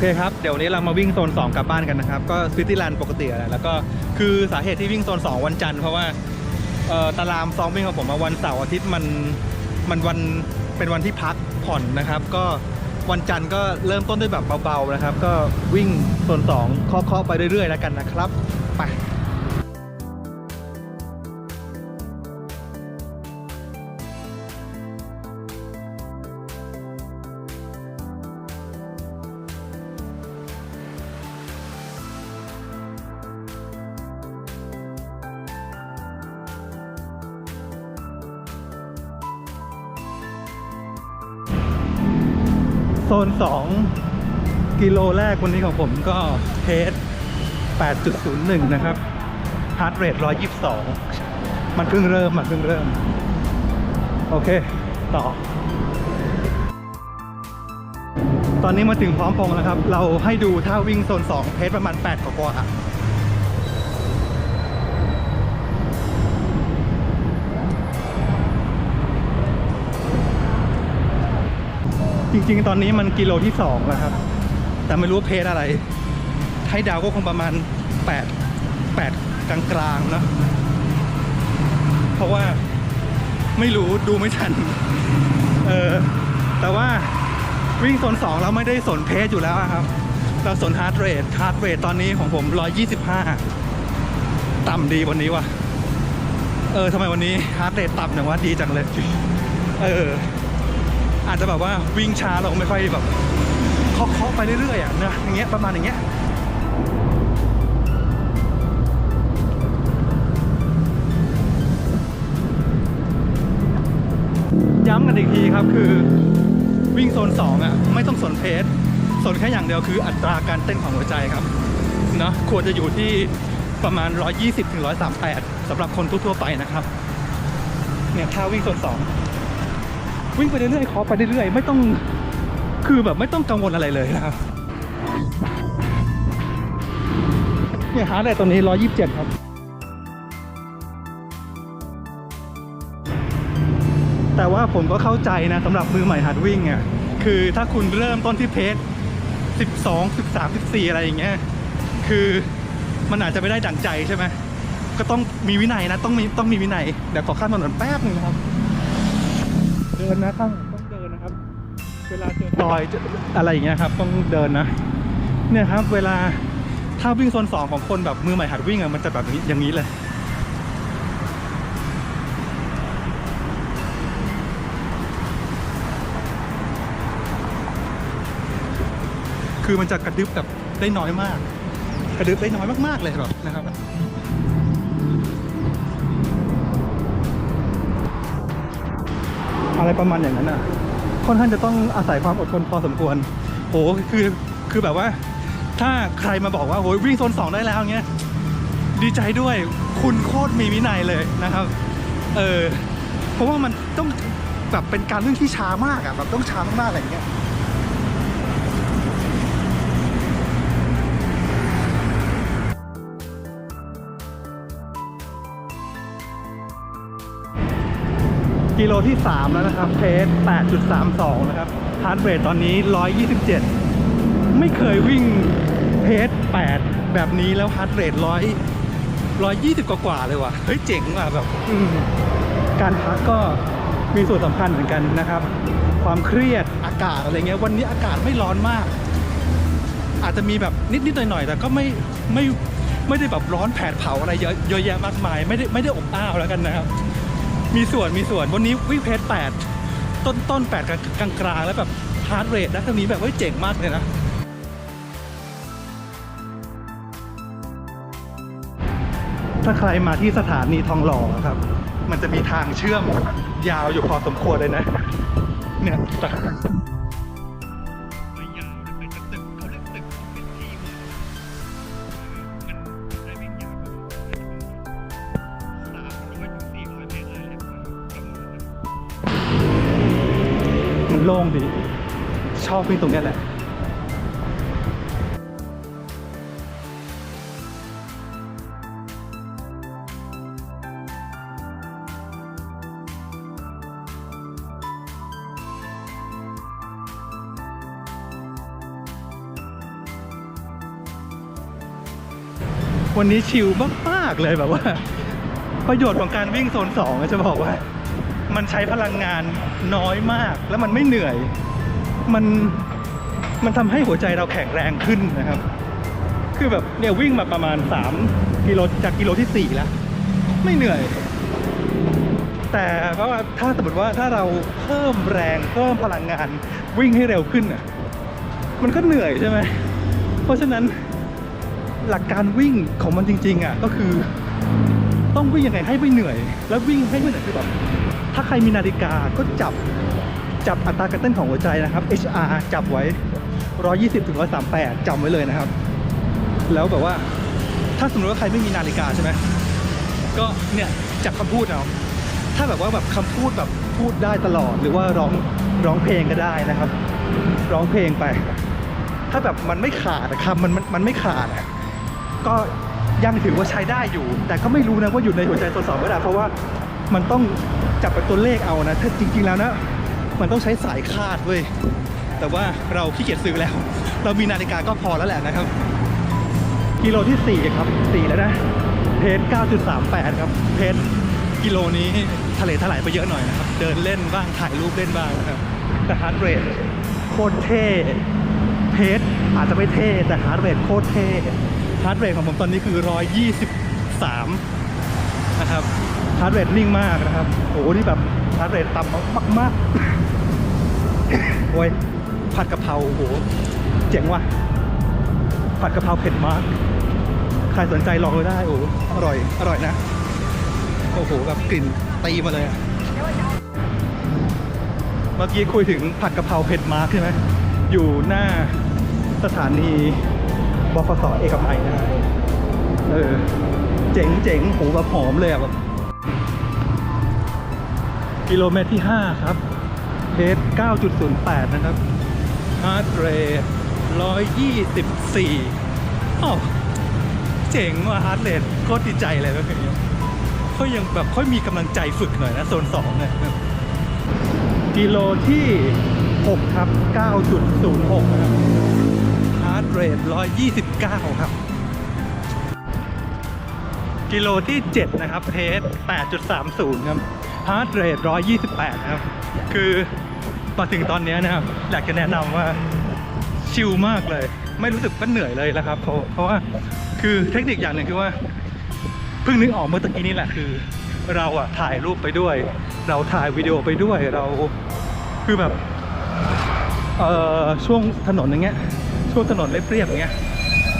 เคครับ เดี๋ยววันนี้เรามาวิ่งโซน 2 กลับบ้านกันนะครับ ก็ซิตี้แลนด์ปกติอะไรแล้วก็คือสาเหตุที่วิ่งโซน 2 วันจันทร์เพราะว่าตารางซ้อมวิ่งของผมมาวันเสาร์อาทิตย์มันมันวันเป็นวันที่พักผ่อนนะครับ ก็วันจันทร์ก็เริ่มต้นด้วยแบบเบาๆนะครับ ก็วิ่งโซน2เคาะๆไปเรื่อยๆแล้วกันนะครับไป โซน 2 กิโลแรกวันนี้ของผมก็เพจ8.01 นะครับฮาร์ดเรท122 มันเพิ่งเริ่ม มันเพิ่งเริ่ม โอเค ต่อ ตอนนี้มาถึงพร้อมพงแล้วครับ เราให้ดูท่าวิ่งโซน 2 เพจประมาณ 8 กว่า จริง ๆ ตอนนี้มันกิโลที่2แล้วครับ แต่ไม่รู้ว่าเพจอะไร ให้ดาวก็คงประมาณ 8 8 กลางๆเนะเพราะว่าไม่รู้ดูไม่ทัน เออ แต่ว่าวิ่งโซน2เราไม่ได้สนเพจอยู่แล้วครับ เราสนฮาร์ดเรทฮาร์ดเรทตอนนี้ของผม 125 ต่ำดีวันนี้ว่ะเออทำไมวันนี้ฮาร์ดเรทต่ำอย่างว่าดีจังเลย เออ อาจจะแบบว่าวิ่งช้าเราไม่ค่อยแบบเคาะๆไปเรื่อยๆอะนะอย่างเงี้ยประมาณอย่างเงี้ยย้ำกันอีกทีครับคือวิ่งโซน2อะไม่ต้องสนเพจสนแค่อย่างเดียวคืออัตราการเต้นของหัวใจครับเนาะควรจะอยู่ที่ประมาณ 120ถึง138สำหรับคนทั่วๆไปนะครับเนี่ยถ้าวิ่งโซน2 วิ่งไปเรื่อยๆเคาะไปเรื่อยๆไม่ต้องคือแบบไม่ต้องกังวลอะไรเลยนะครับเนี่ยฮาร์ดเรทตัวนี้ 127 ครับ แต่ว่าผมก็เข้าใจนะสำหรับมือใหม่หัดวิ่งอะคือถ้าคุณเริ่มต้นที่เพจ12 13 14 อะไรอย่างเงี้ยคือมันอาจจะไม่ได้ดั่งใจใช่ไหมก็ต้องมีวินัยนะต้องมีต้องมีวินัยเดี๋ยวขอข้ามถนนแป๊บนึงนะครับ เดินนะต้องต้องเดินนะครับ เวลาเจอซอยจออะไรอย่างเงี้ยครับ ต้องเดินนะเนี่ยครับ เวลาถ้าวิ่งโซนสองของคนแบบมือใหม่หัดวิ่งอะมันจะแบบนี้อย่างนี้เลยคือมันจะกระดึบแบบได้น้อยมาก กระดึบได้น้อยมากๆเลยแบบนะครับ อะไรประมาณอย่างนั้นอะค่อนข้างจะต้องอาศัยความอดทนพอสมควรโหคือคือแบบว่า ถ้าใครมาบอกว่าโหยวิ่งโซนสองได้แล้วเงี้ยดีใจด้วยคุณโคตรมีวินัยเลยนะครับ เออเพราะว่ามันต้องแบบเป็นการวิ่งที่ช้ามากอะแบบต้องช้ามากๆอะไรอย่างเงี้ย โลที่ 3 แล้วนะครับเพจ8.32 นะครับฮาร์ดเรทตอนนี้ 127 ไม่เคยวิ่งเพจ8แบบนี้แล้วฮาร์ดเรท100 120 กว่าๆเลยว่ะ เฮ้ย เจ๋งว่ะแบบการพักก็มีส่วนสำคัญเหมือนกันนะครับ ความเครียดอากาศอะไรเงี้ยวันนี้อากาศไม่ร้อนมาก อาจจะมีแบบนิดๆหน่อยๆ แต่ก็ไม่ไม่ไม่ได้แบบร้อนแผดเผาอะไรเยอะเยอะแยะมากมาย ไม่ได้ไม่ได้อบอ้าวแล้วกันนะครับ มีส่วนมีส่วนวันนี้วิ่งเพจแปดต้นต้นแปดกลางกลางๆแล้วแบบฮาร์ดเรทนะเท่านี้แบบว่าเจ๋งมากเลยนะถ้าใครมาที่สถานีทองหล่อครับ มันจะมีทางเชื่อมยาวอยู่พอสมควรเลยนะ เนี่ย โล่งดี ชอบวิ่งตรงนี้แหละวันนี้ชิลมาก ๆ เลยแบบว่า ประโยชน์ของการวิ่งโซนสองจะบอกว่า มันใช้พลังงานน้อยมาก แล้วมันไม่เหนื่อย มันมันทำให้หัวใจเราแข็งแรงขึ้นนะครับ คือแบบเนี่ยวิ่งมาประมาณ 3 กิโลจากกิโลที่ 4 แล้ว ไม่เหนื่อย แต่ว่าถ้าสมมติว่าถ้าเราเพิ่มแรงเพิ่มพลังงานวิ่งให้เร็วขึ้นอะมันก็เหนื่อยใช่ไหม เพราะฉะนั้นหลักการวิ่งของมันจริง ๆอะก็คือ ต้องวิ่งยังไงให้ไม่เหนื่อย แล้ววิ่งให้ไม่เหนื่อยคือแบบ ถ้าใครมีนาฬิกาก็จับจับอัตราการเต้นของหัวใจนะครับ HR จับไว้ 120ถึง138จำไว้เลยนะครับ แล้วแบบว่า ถ้าสมมติว่าใครไม่มีนาฬิกาใช่ไหมก็เนี่ยจากคำพูดเอาถ้าแบบว่าแบบคำพูดแบบพูดได้ตลอด หรือว่าร้องร้องเพลงก็ได้นะครับ ร้องเพลงไป ถ้าแบบมันไม่ขาดคำมันมันมันไม่ขาดอะก็ยังถือว่าใช้ได้อยู่ แต่ก็ไม่รู้นะว่าอยู่ในหัวใจตัวสอบไม่ได้เพราะว่า มันต้องจับเป็นตัวเลขเอานะถ้าจริง ๆ แล้วนะมันต้องใช้สายคาดเว้ยแต่ว่าเราขี้เกียจซื้อแล้ว เรามีนาฬิกาก็พอแล้วแหละนะครับ กิโลที่4ครับ4แล้วนะเพจ9.38 ครับ เพจกิโลนี้ทะเลถลายไปเยอะหน่อยนะครับ เดินเล่นบ้างถ่ายรูปเล่นบ้างนะครับ แต่ฮาร์ดเรทโคตรเท่ เพจอาจจะไม่เท่ แต่ฮาร์ดเรทโคตรเท่ ฮาร์ดเรทของผมตอนนี้คือ 123 นะครับฮาร์ดเรทนิ่งมากนะครับโอ้โหนี่แบบฮาร์ดเรทต่ำมากๆโอ้ยผัดกะเพราโอ้โหเจ๋งว่ะผัดกะเพราเผ็ดมากใครสนใจลองดูได้โอ้โหอร่อยอร่อยนะโอ้โหแบบกลิ่นตีมาเลยอะเมื่อกี้คุยถึงผัดกะเพราเผ็ดมาร์กใช่ไหมอยู่หน้าสถานีบขสเอกมัยนะเออ เจ๋งเจ๋งโหแบบหอมเลยอะแบบกิโลเมตรที่ 5 ครับเพจ9.08 นะครับฮาร์ดเรท124อ้าวเจ๋งว่ะฮาร์ดเรทโคตรดีใจเลยแบบนี้เขายังแบบค่อยมีกำลังใจฝึกหน่อยนะโซน2เนี่ยกิโลที่ 6 ครับ 9.06นะครับฮาร์ดเรท129 ครับ กิโลที่ 7 นะครับเพจ8.30 ครับฮาร์ดเรท128นะครับ คือมาถึงตอนนี้นะครับ อยากจะแนะนำว่าชิลมากเลย ไม่รู้สึกว่าเหนื่อยเลยแล้วครับ เพราะเพราะว่าคือเทคนิคอย่างหนึ่งคือว่าเพิ่งนึกออกเมื่อตะกี้นี้แหละคือ เราอะถ่ายรูปไปด้วย เราถ่ายวิดีโอไปด้วยเราคือแบบเอ่อช่วงถนนอย่างเงี้ยช่วงถนนเรียบๆอย่างเงี้ย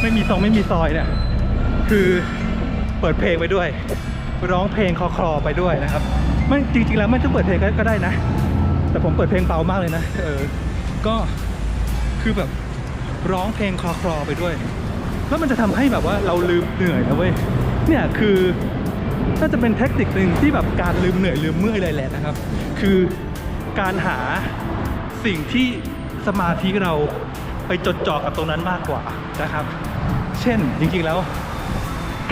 ไม่มีซองไม่มีซอยเนี่ยคือ เปิดเพลงไปด้วย ร้องเพลงคลอๆไปด้วยนะครับไม่จริงๆแล้วไม่ต้องเปิดเพลงก็ก็ได้นะ แต่ผมเปิดเพลงเบามากเลยนะเออก็คือแบบร้องเพลงคลอๆไปด้วย แล้วมันจะทำให้แบบว่าเราลืมเหนื่อยนะเว้ยเนี่ยคือน่าจะเป็นเทคนิคหนึ่งที่แบบการลืมเหนื่อยลืมเมื่อยเลยแหละนะครับ คือการหาสิ่งที่สมาธิเราไปจดจ่อกับตรงนั้นมากกว่านะครับ เช่นจริงๆแล้ว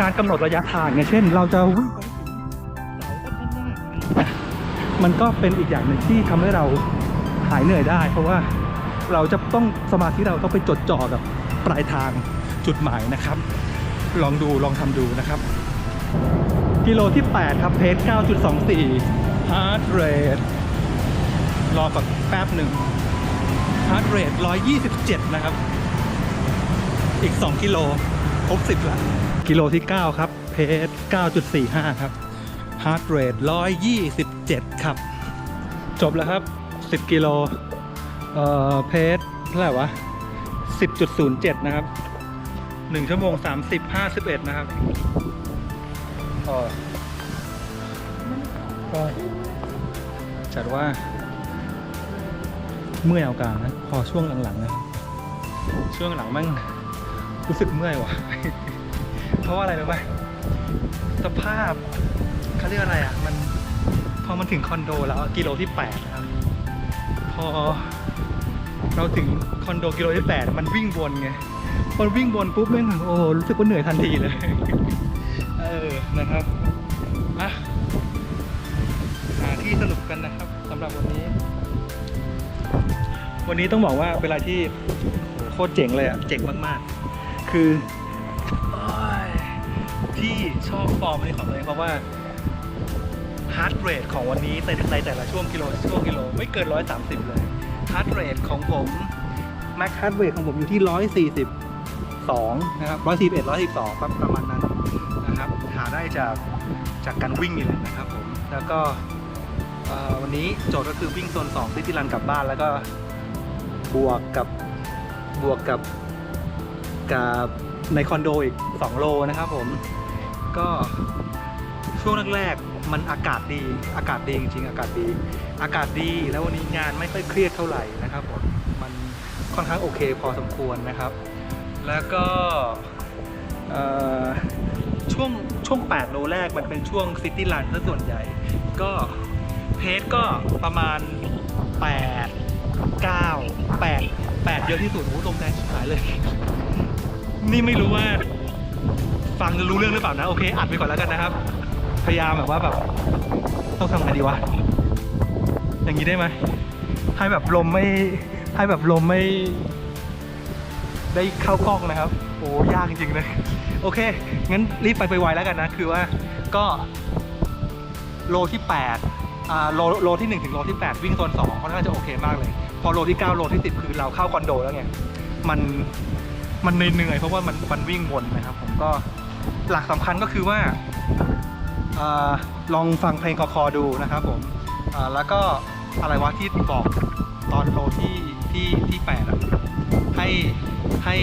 การกำหนดระยะทางเนี่ยเช่น เราจะวิ่งไปถึงเสาต้นข้างหน้ามันก็เป็นอีกอย่างหนึ่งที่ทำให้เราหายเหนื่อยได้ เพราะว่าเราจะต้องสมาธิเราต้องไปจดจ่อกับปลายทางจุดหมายนะครับ ลองดูลองทำดูนะครับ กิโลที่ 8 ครับเพจ9.24 heart rate รอก่อนแป๊บหนึ่ง heart rate 127 นะครับ อีก 2 กิโลครบ 10แล้ว กิโลที่ 9 ครับ เพจ9.45 ครับ heart rate 127 ครับ จบแล้วครับ 10 กิโลเอ่อเพจเท่าไหร่วะ 10.07 นะครับ 1 ชั่วโมง 30 51 นะครับก็ก็จัดว่าเมื่อยเอาการนะ พอช่วงหลังๆนะช่วงหลังมั่งรู้สึกเมื่อยว่ะ เพราะว่าอะไรรู้ไหมสภาพเขาเรียกอะไรอะ มันพอมันถึงคอนโดแล้วกิโลที่8นะครับ พอเราถึงคอนโดกิโลที่8มันวิ่งวนไงพอวิ่งวนปุ๊บแม่งโอ้โหรู้สึกว่าเหนื่อยทันทีเลย เออนะครับอะหาที่สนุกกันนะครับสำหรับวันนี้ วันนี้ต้องบอกว่าเป็นอะไรที่โหโคตรเจ๋งเลยอะเจ๋งมากๆ คือโอ้ยที่ ชอบฟอร์มนี้ของตัวเองเพราะว่าฮาร์ดเรทของวันนี้ในในแต่ละช่วงกิโลช่วงกิโลไม่เกิน 130 เลยฮาร์ดเรทของผมแม็กฮาร์ดเรทของผมอยู่ที่ 142 นะครับ 141 142ประประมาณนั้นนะครับ หาได้จากจากการวิ่งนี่แหละนะครับผม แล้วก็วันนี้โจทย์ก็คือวิ่งโซน2ซิตี้รันกลับบ้านแล้วก็บวกกับบวกกับกับในคอนโดอีก 2 โลนะครับผม ก็ช่วงแรกๆมันอากาศดี อากาศดีจริงๆอากาศดี อากาศดีแล้ววันนี้งานไม่ค่อยเครียดเท่าไหร่นะครับผมมันค่อนข้างโอเคพอสมควรนะครับ แล้วก็ช่วงช่วง 8 โลแรกมันเป็นช่วงซิตี้รันซะส่วนใหญ่ ก็เพจก็ประมาณ 8 9 8 8เยอะที่สุดโอ้โหลมแรงชิบหายเลย นี่ไม่รู้ว่า ฟังจะรู้เรื่องหรือเปล่านะ โอเค อัดไปก่อนแล้วกันนะครับ พยายามแบบว่าแบบ ต้องทำไงดีวะ อย่างนี้ได้ไหม ให้แบบลมไม่ ให้แบบลมไม่ ได้เข้ากล้องนะครับ โอ้ยากจริงๆเลย โอเค งั้นรีบไปไปไวแล้วกันนะ คือว่าก็ โลที่8อ่าโลโลที่ 1 ถึงโลที่ 8 วิ่งโซน2ค่อนข้างจะโอเคมากเลย พอโลที่ 9 โลที่ 10 คือเราเข้าคอนโดแล้วไง มัน มันเหนื่อยๆเพราะว่ามันมันวิ่งวนนะครับ ผมก็ หลักสำคัญก็คือว่าอลองฟังเพลงคอคอดูนะครับผมแล้วก็อะไรวะที่บอกตอนโลที่ที่ที่แปดอะให้ให้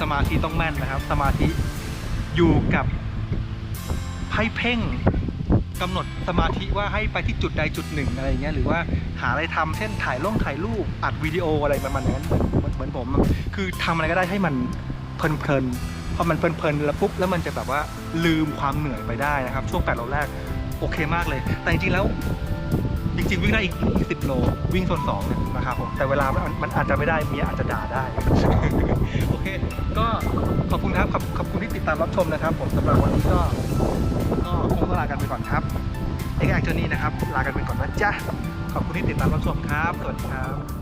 สมาธิต้องแม่นนะครับ สมาธิอยู่กับให้เพ่งกำหนดสมาธิว่าให้ไปที่จุดใดจุดหนึ่งอะไรเงี้ยหรือว่าหาอะไรทำเช่นถ่ายลงถ่ายรูปอัดวิดีโออะไรประมาณนั้นเหมือนเหมือนผม คือทำอะไรก็ได้ให้มันเพลินๆ พอมันเพลินๆแล้วปุ๊บแล้วมันจะแบบว่าลืมความเหนื่อยไปได้นะครับ ช่วง8โลแรกโอเคมากเลย แต่จริงๆแล้วจริงๆวิ่งได้อีกอีก10โลวิ่งโซน2เนี่ยนะครับผมแต่เวลามันมันอาจจะไม่ได้เมียอาจจะด่าได้ โอเค ก็ขอบคุณครับขอบขอบคุณที่ติดตามรับชมนะครับ ผมสำหรับวันนี้ก็ก็คงต้องลากันไปก่อนครับเอ็กแอคเจอร์นี่นะครับลากันไปก่อนนะจ๊ะขอบคุณที่ติดตามรับชมครับสวัสดีครับ